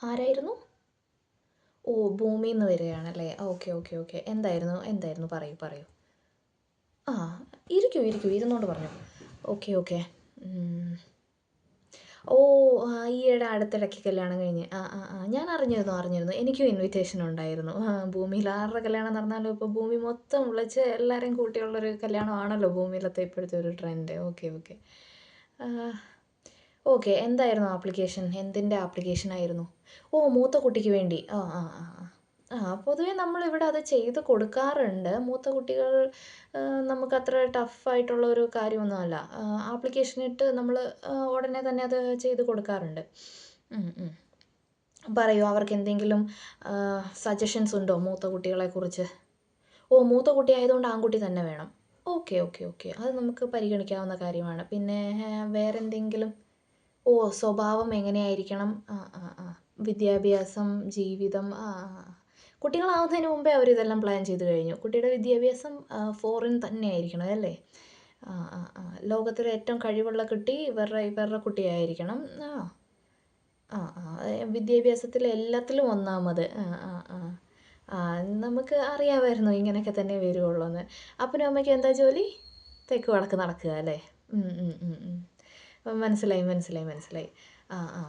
ആരായിരുന്നു? ഓ ഭൂമിയിൽ നിന്ന് വരികയാണല്ലേ? Okay okay okay. എന്തായിരുന്നു? എന്തായിരുന്നു? പറയൂ പറയൂ. ആ ഇരിക്കൂ ഇരിക്കൂ. ഇരുന്നോണ്ട് പറഞ്ഞു. Okay okay. ഓ ഈയിടെ അടുത്തിടയ്ക്ക് കല്യാണം കഴിഞ്ഞ്. ആ ആ ആ. ഞാൻ അറിഞ്ഞിരുന്നു അറിഞ്ഞിരുന്നു. എനിക്കും ഇൻവിറ്റേഷൻ ഉണ്ടായിരുന്നു. ഭൂമിയിൽ ആരുടെ കല്യാണം നടന്നാലോ ഇപ്പോൾ ഭൂമി മൊത്തം വിളിച്ച് എല്ലാവരെയും കൂട്ടിയുള്ളൊരു കല്യാണമാണല്ലോ ഭൂമിയിലത്തെ ഇപ്പോഴത്തെ ഒരു ട്രെൻഡ് ഓക്കെ ഓക്കെ. ഓക്കെ എന്തായിരുന്നു ആപ്ലിക്കേഷൻ? എന്തിന്റെ ആപ്ലിക്കേഷൻ ആയിരുന്നു? ഓ മൂത്ത കുട്ടിക്ക് വേണ്ടി. ആ ആ ആ ആ. ആ പൊതുവേ നമ്മളിവിടെ അത് ചെയ്ത് കൊടുക്കാറുണ്ട്. മൂത്ത കുട്ടികൾ നമുക്ക് നമുക്കത്ര ടഫായിട്ടുള്ള ഒരു കാര്യമൊന്നുമല്ല. ആപ്ലിക്കേഷൻ ഇട്ട് നമ്മൾ ഉടനെ തന്നെ അത് ചെയ്ത് കൊടുക്കാറുണ്ട്. പറയൂ അവർക്ക് എന്തെങ്കിലും സജഷൻസ് ഉണ്ടോ മൂത്ത കുട്ടികളെക്കുറിച്ച് ഓ മൂത്ത കുട്ടി ആയതുകൊണ്ട് ആൺകുട്ടി തന്നെ വേണം. Okay okay okay. അത് നമുക്ക് പരിഗണിക്കാവുന്ന കാര്യമാണ്. പിന്നെ വേറെ എന്തെങ്കിലും ഓ സ്വഭാവം എങ്ങനെയായിരിക്കണം? ആ ആ ആ. വിദ്യാഭ്യാസം ജീവിതം ആ ആ ആ. കുട്ടികളാവുന്നതിന് മുമ്പേ അവരിതെല്ലാം പ്ലാൻ ചെയ്ത് കഴിഞ്ഞു. കുട്ടിയുടെ വിദ്യാഭ്യാസം ഫോറിൻ തന്നെ ആയിരിക്കണം അല്ലേ? ആ ആ ആ. ലോകത്തിലെ ഏറ്റവും കഴിവുള്ള കുട്ടി ഇവരുടെ ഇവരുടെ കുട്ടിയായിരിക്കണം. ആ. ആ ആ. വിദ്യാഭ്യാസത്തിൽ എല്ലാത്തിലും ഒന്നാമത്. ആ ആ ആ. ആ നമുക്ക് അറിയാമായിരുന്നു ഇങ്ങനെയൊക്കെ തന്നെ വരുവുള്ളൂ എന്ന് അപ്പനും അമ്മയ്ക്കും എന്താ ജോലി? തെക്ക് വടക്ക് നടക്കുക അല്ലേ? മനസ്സിലായി മനസ്സിലായി മനസ്സിലായി. ആ ആ.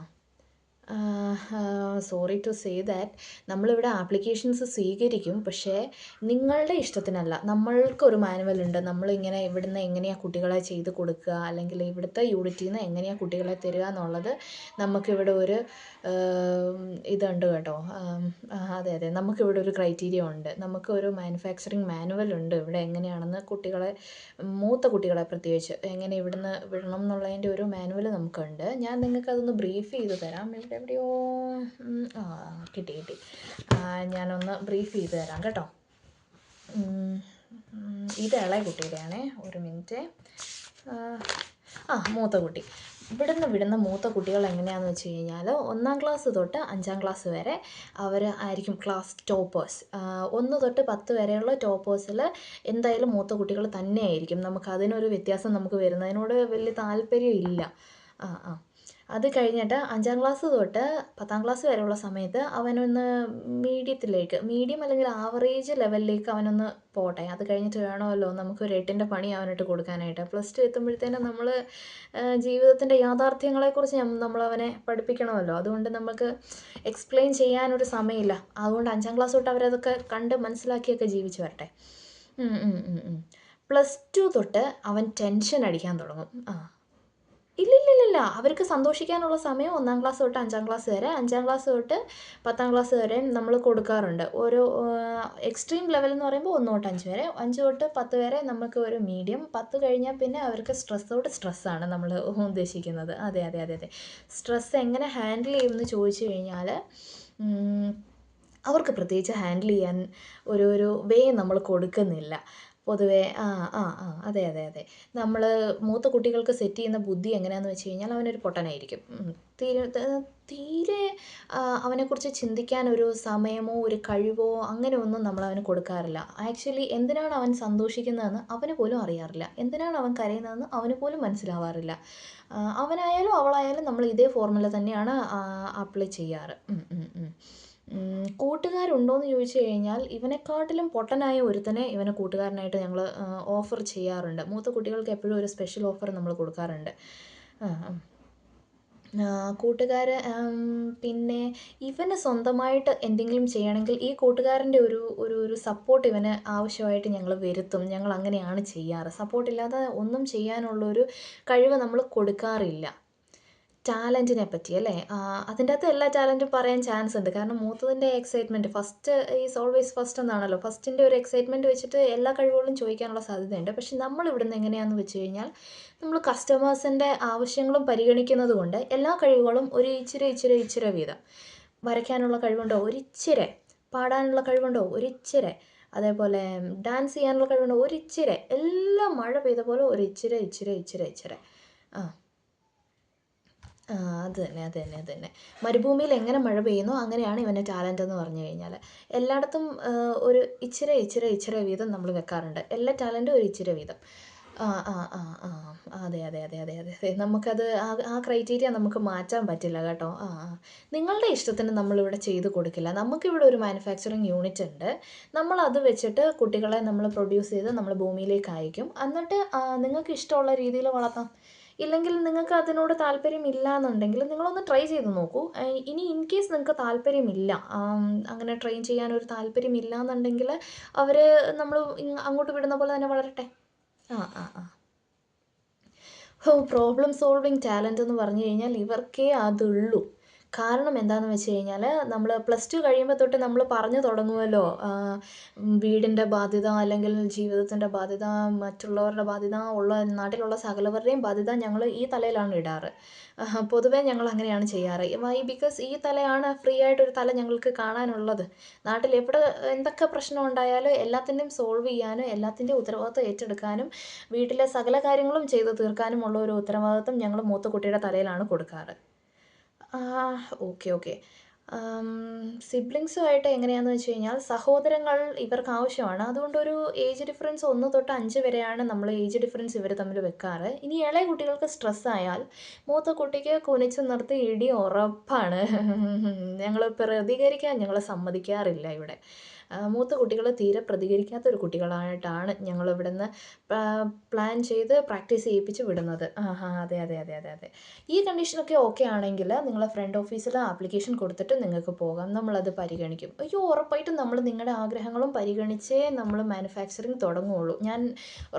സോറി ടു സേ ദാറ്റ് നമ്മളിവിടെ ആപ്ലിക്കേഷൻസ് സ്വീകരിക്കും പക്ഷേ നിങ്ങളുടെ ഇഷ്ടത്തിനല്ല. നമ്മൾക്കൊരു മാനുവൽ ഉണ്ട്. നമ്മളിങ്ങനെ ഇവിടുന്ന് എങ്ങനെയാണ് കുട്ടികളെ ചെയ്ത് കൊടുക്കുക അല്ലെങ്കിൽ ഇവിടുത്തെ യൂണിറ്റിൽ നിന്ന് എങ്ങനെയാണ് കുട്ടികളെ തരിക എന്നുള്ളത് നമുക്കിവിടെ ഒരു ഇതുണ്ട് കേട്ടോ. അതെ അതെ. നമുക്കിവിടെ ഒരു ക്രൈറ്റീരിയ ഉണ്ട്. നമുക്കൊരു മാനുഫാക്ചറിങ് മാനുവൽ ഉണ്ട്. ഇവിടെ എങ്ങനെയാണെന്ന് കുട്ടികളെ മൂത്ത കുട്ടികളെ പ്രത്യേകിച്ച് എങ്ങനെ ഇവിടുന്ന് വിടണം എന്നുള്ളതിന്റെ ഒരു മാനുവൽ നമുക്കുണ്ട്. ഞാൻ നിങ്ങൾക്കതൊന്ന് ബ്രീഫ് ചെയ്ത് തരാം. ഇവിടെ എവിടെയോ ആ കിട്ടി കിട്ടി. ഞാനൊന്ന് ബ്രീഫ് ചെയ്ത് തരാം കേട്ടോ. ഇത് ഇളയ കുട്ടിയുടെയാണേ ഒരു മിനിറ്റ്. ആ മൂത്ത കുട്ടി. ഇവിടുന്ന് വിടുന്ന മൂത്ത കുട്ടികൾ എങ്ങനെയാണെന്ന് വെച്ച് കഴിഞ്ഞാൽ ഒന്നാം ക്ലാസ് തൊട്ട് അഞ്ചാം ക്ലാസ് വരെ അവർ ആയിരിക്കും ക്ലാസ് ടോപ്പേഴ്സ് ഒന്ന് തൊട്ട് പത്ത് വരെയുള്ള ടോപ്പേഴ്സിൽ എന്തായാലും മൂത്ത കുട്ടികൾ തന്നെയായിരിക്കും. നമുക്ക് അതിനൊരു വ്യത്യാസം നമുക്ക് വരുന്നതിനോട് വലിയ താല്പര്യം ഇല്ല ആ ആ. അത് കഴിഞ്ഞിട്ട് അഞ്ചാം ക്ലാസ് തൊട്ട് പത്താം ക്ലാസ് വരെയുള്ള സമയത്ത് അവനൊന്ന് മീഡിയത്തിലേക്ക് മീഡിയം അല്ലെങ്കിൽ ആവറേജ് ലെവലിലേക്ക് അവനൊന്ന് പോട്ടെ. അത് കഴിഞ്ഞിട്ട് വേണമല്ലോ നമുക്ക് ഒരു എട്ടിന്റെ പണി അവനിട്ട് കൊടുക്കാനായിട്ട്. പ്ലസ് ടു എത്തുമ്പോഴത്തേനും നമ്മൾ ജീവിതത്തിന്റെ യാഥാർത്ഥ്യങ്ങളെക്കുറിച്ച് നമ്മൾ അവനെ പഠിപ്പിക്കണമല്ലോ. അതുകൊണ്ട് നമുക്ക് എക്സ്പ്ലെയിൻ ചെയ്യാനൊരു സമയമില്ല. അതുകൊണ്ട് അഞ്ചാം ക്ലാസ് തൊട്ട് അവരതൊക്കെ കണ്ട് മനസ്സിലാക്കിയൊക്കെ ജീവിച്ച് വരട്ടെ. പ്ലസ് ടു തൊട്ട് അവൻ ടെൻഷൻ അടിക്കാൻ തുടങ്ങും. ആ. ഇല്ലില്ലില്ല അവർക്ക് സന്തോഷിക്കാനുള്ള സമയം ഒന്നാം ക്ലാസ് തൊട്ട് അഞ്ചാം ക്ലാസ് വരെ. അഞ്ചാം ക്ലാസ് തൊട്ട് പത്താം ക്ലാസ് വരെ നമ്മൾ കൊടുക്കാറുണ്ട്. ഓരോ എക്സ്ട്രീം ലെവൽ എന്ന് പറയുമ്പോൾ ഒന്ന് തൊട്ട് അഞ്ച് വരെ. അഞ്ച് തൊട്ട് പത്ത് വരെ നമുക്ക് ഒരു മീഡിയം പത്ത് കഴിഞ്ഞാൽ പിന്നെ അവർക്ക് സ്ട്രെസ് തൊട്ട് സ്ട്രെസ്സാണ് നമ്മൾ ഉദ്ദേശിക്കുന്നത്. അതെ അതെ അതെ അതെ. സ്ട്രെസ് എങ്ങനെ ഹാൻഡിൽ ചെയ്യുമെന്ന് ചോദിച്ചു കഴിഞ്ഞാൽ അവർക്ക് പ്രത്യേകിച്ച് ഹാൻഡിൽ ചെയ്യാൻ ഒരു ഒരു വേ നമ്മൾ കൊടുക്കുന്നില്ല. പൊതുവേ ആ ആ ആ അതെ അതെ അതെ. നമ്മൾ മൂത്ത കുട്ടികൾക്ക് സെറ്റ് ചെയ്യുന്ന ബുദ്ധി എങ്ങനെയാണെന്ന് വെച്ച് കഴിഞ്ഞാൽ അവനൊരു പൊട്ടനായിരിക്കും. തീരെ തീരെ അവനെക്കുറിച്ച് ചിന്തിക്കാൻ ഒരു സമയമോ ഒരു കഴിവോ അങ്ങനെ ഒന്നും നമ്മൾ അവന് കൊടുക്കാറില്ല. ആക്ച്വലി എന്തിനാണ് അവൻ സന്തോഷിക്കുന്നതെന്ന് അവന് പോലും അറിയാറില്ല. എന്തിനാണ് അവൻ കരയുന്നതെന്ന് അവന് പോലും മനസ്സിലാവാറില്ല. അവനായാലും അവളായാലും നമ്മൾ ഇതേ ഫോർമുല തന്നെയാണ് അപ്ലൈ ചെയ്യാറ്. ഉം, ഉം. ഉം, കൂട്ടുകാരുണ്ടോയെന്ന് ചോദിച്ചു കഴിഞ്ഞാൽ ഇവനെക്കാട്ടിലും പൊട്ടനായ ഒരുത്തനെ ഇവനെ കൂട്ടുകാരനായിട്ട് ഞങ്ങൾ ഓഫർ ചെയ്യാറുണ്ട്. മൂത്ത കുട്ടികൾക്ക് എപ്പോഴും ഒരു സ്പെഷ്യൽ ഓഫർ നമ്മൾ കൊടുക്കാറുണ്ട്. കൂട്ടുകാർ പിന്നെ ഇവന് സ്വന്തമായിട്ട് എന്തെങ്കിലും ചെയ്യണമെങ്കിൽ ഈ കൂട്ടുകാരന്റെ ഒരു ഒരു ഒരു സപ്പോർട്ട് ഇവന് ആവശ്യമായിട്ട് ഞങ്ങൾ വരുത്തും. ഞങ്ങൾ അങ്ങനെയാണ് ചെയ്യാറ് സപ്പോർട്ടില്ലാതെ ഒന്നും ചെയ്യാനുള്ളൊരു കഴിവ് നമ്മൾ കൊടുക്കാറില്ല. ടാലന്റിനെ പറ്റി അല്ലേ? അതിന്റെ അകത്ത് എല്ലാ ടാലന്റും പറയാൻ ചാൻസ് ഉണ്ട്. കാരണം മൂത്തതിന്റെ excitement first is always first എന്നാണല്ലോ. ഫസ്റ്റിന്റെ ഒരു എക്സൈറ്റ്മെന്റ് വെച്ചിട്ട് എല്ലാ കഴിവുകളും ചോദിക്കാനുള്ള സാധ്യതയുണ്ട്. പക്ഷെ നമ്മൾ ഇവിടുന്ന് എങ്ങനെയാണെന്ന് വെച്ച് കഴിഞ്ഞാൽ നമ്മൾ കസ്റ്റമേഴ്സിന്റെ ആവശ്യങ്ങളും പരിഗണിക്കുന്നത് കൊണ്ട് എല്ലാ കഴിവുകളും ഒരു ഇച്ചിരി ഇച്ചിരി ഇച്ചിരി വീതം. വരയ്ക്കാനുള്ള കഴിവുണ്ടോ? ഒരിച്ചിരെ. പാടാനുള്ള കഴിവുണ്ടോ? ഒരിച്ചിരെ. അതേപോലെ ഡാൻസ് ചെയ്യാനുള്ള കഴിവുണ്ടോ? ഒരിച്ചിരെ. എല്ലാം മഴ പെയ്ത പോലെ ഒരു ഇച്ചിരെ ഇച്ചിരെ ഇച്ചിരെ ഇച്ചിരെ. ആ. അത് തന്നെ അത് തന്നെ അത് തന്നെ. മരുഭൂമിയിൽ എങ്ങനെ മഴ പെയ്യുന്നോ അങ്ങനെയാണ് ഇവന്റെ ടാലന്റ് എന്ന് പറഞ്ഞു കഴിഞ്ഞാൽ എല്ലായിടത്തും ഒരു ഇച്ചിരി ഇച്ചിരി ഇച്ചിരി വീതം നമ്മൾ വെക്കാറുണ്ട്. എല്ലാ ടാലന്റും ഒരു ഇച്ചിരി വീതം. ആ ആ ആ ആ. അതെ അതെ അതെ അതെ അതെ അതെ. നമുക്കത് ആ ആ ക്രൈറ്റീരിയ നമുക്ക് മാറ്റാൻ പറ്റില്ല കേട്ടോ. ആ ആ. നിങ്ങളുടെ ഇഷ്ടത്തിന് നമ്മളിവിടെ ചെയ്ത് കൊടുക്കില്ല. നമുക്കിവിടെ ഒരു മാനുഫാക്ചറിങ് യൂണിറ്റ് ഉണ്ട്. നമ്മളത് വെച്ചിട്ട് കുട്ടികളെ നമ്മൾ പ്രൊഡ്യൂസ് ചെയ്ത് നമ്മൾ ഭൂമിയിലേക്ക് അയക്കും. എന്നിട്ട് നിങ്ങൾക്ക് ഇഷ്ടമുള്ള രീതിയിൽ വളർത്താം. ഇല്ലെങ്കിൽ നിങ്ങൾക്ക് അതിനോട് താല്പര്യം ഇല്ല എന്നുണ്ടെങ്കിൽ നിങ്ങളൊന്ന് ട്രൈ ചെയ്ത് നോക്കൂ. ഇനി ഇൻ കേസ് നിങ്ങൾക്ക് താല്പര്യമില്ല അങ്ങനെ ട്രെയിൻ ചെയ്യാനൊരു താല്പര്യമില്ല എന്നുണ്ടെങ്കിൽ അവർ നമ്മൾ അങ്ങോട്ട് വിടുന്ന പോലെ തന്നെ വളരട്ടെ. ആ ആ ആ. ഓ പ്രോബ്ലം സോൾവിങ് ടാലന്റ് എന്ന് പറഞ്ഞു കഴിഞ്ഞാൽ ഇവർക്കേ അതുള്ളൂ. കാരണം എന്താണെന്ന് വെച്ച് കഴിഞ്ഞാൽ നമ്മൾ പ്ലസ് ടു കഴിയുമ്പോൾ തൊട്ട് നമ്മൾ പറഞ്ഞു തുടങ്ങുമല്ലോ വീടിന്റെ ബാധ്യത അല്ലെങ്കിൽ ജീവിതത്തിന്റെ ബാധ്യത മറ്റുള്ളവരുടെ ബാധ്യത ഉള്ള നാട്ടിലുള്ള സകലവരുടെയും ബാധ്യത ഞങ്ങൾ ഈ തലയിലാണ് ഇടാറ്. പൊതുവേ ഞങ്ങൾ അങ്ങനെയാണ് ചെയ്യാറ്. വൈ ബിക്കോസ് ഈ തലയാണ് ഫ്രീ ആയിട്ടൊരു തല ഞങ്ങൾക്ക് കാണാനുള്ളത്. നാട്ടിൽ എവിടെ എന്തൊക്കെ പ്രശ്നം ഉണ്ടായാലും എല്ലാത്തിന്റെയും സോൾവ് ചെയ്യാനും എല്ലാത്തിന്റെയും ഉത്തരവാദിത്വം ഏറ്റെടുക്കാനും വീട്ടിലെ സകല കാര്യങ്ങളും ചെയ്തു തീർക്കാനുമുള്ള ഒരു ഉത്തരവാദിത്വം ഞങ്ങൾ മൂത്ത കുട്ടിയുടെ തലയിലാണ് കൊടുക്കാറ്. Okay okay. സിബ്ലിങ്സുമായിട്ട് എങ്ങനെയാണെന്ന് വെച്ച് കഴിഞ്ഞാൽ സഹോദരങ്ങൾ ഇവർക്ക് ആവശ്യമാണ്. അതുകൊണ്ടൊരു ഏജ് ഡിഫറൻസ് ഒന്ന് തൊട്ട് അഞ്ച് വരെയാണ് നമ്മൾ ഏജ് ഡിഫറൻസ് ഇവർ തമ്മിൽ വെക്കാറ്. ഇനി ഇളയ കുട്ടികൾക്ക് സ്ട്രെസ് ആയാൽ മൂത്ത കുട്ടിക്ക് കുനിച്ച് നിർത്തി ഇടി ഉറപ്പാണ്. ഞങ്ങൾ പ്രതികരിക്കാൻ ഞങ്ങൾ സമ്മതിക്കാറില്ല ഇവിടെ. മൂത്ത കുട്ടികൾ തീരെ പ്രതികരിക്കാത്ത ഒരു കുട്ടികളായിട്ടാണ് ഞങ്ങൾ ഇവിടുന്ന് പ്ലാൻ ചെയ്ത് പ്രാക്ടീസ് ചെയ്യിപ്പിച്ച് വിടുന്നത്. ആ ഹാ അതെ അതെ അതെ അതെ അതെ. ഈ കണ്ടീഷനൊക്കെ ഓക്കെ ആണെങ്കിൽ നിങ്ങൾ ഫ്രണ്ട് ഓഫീസിൽ ആപ്ലിക്കേഷൻ കൊടുത്തിട്ട് നിങ്ങൾക്ക് പോകാം. നമ്മളത് പരിഗണിക്കും. അയ്യോ ഉറപ്പായിട്ടും നമ്മൾ നിങ്ങളുടെ ആഗ്രഹങ്ങളും പരിഗണിച്ചേ നമ്മൾ മാനുഫാക്ചറിങ് തുടങ്ങുകയുള്ളൂ ഞാൻ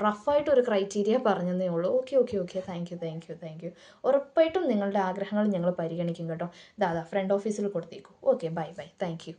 റഫായിട്ട് ഒരു ക്രൈറ്റീരിയ പറഞ്ഞതേ ഉള്ളൂ. Okay okay okay thank you thank you thank you ഉറപ്പായിട്ടും നിങ്ങളുടെ ആഗ്രഹങ്ങൾ ഞങ്ങൾ പരിഗണിക്കും കേട്ടോ. ദാദാ ഫ്രണ്ട് ഓഫീസിൽ കൊടുത്തേക്കൂ. Okay bye bye thank you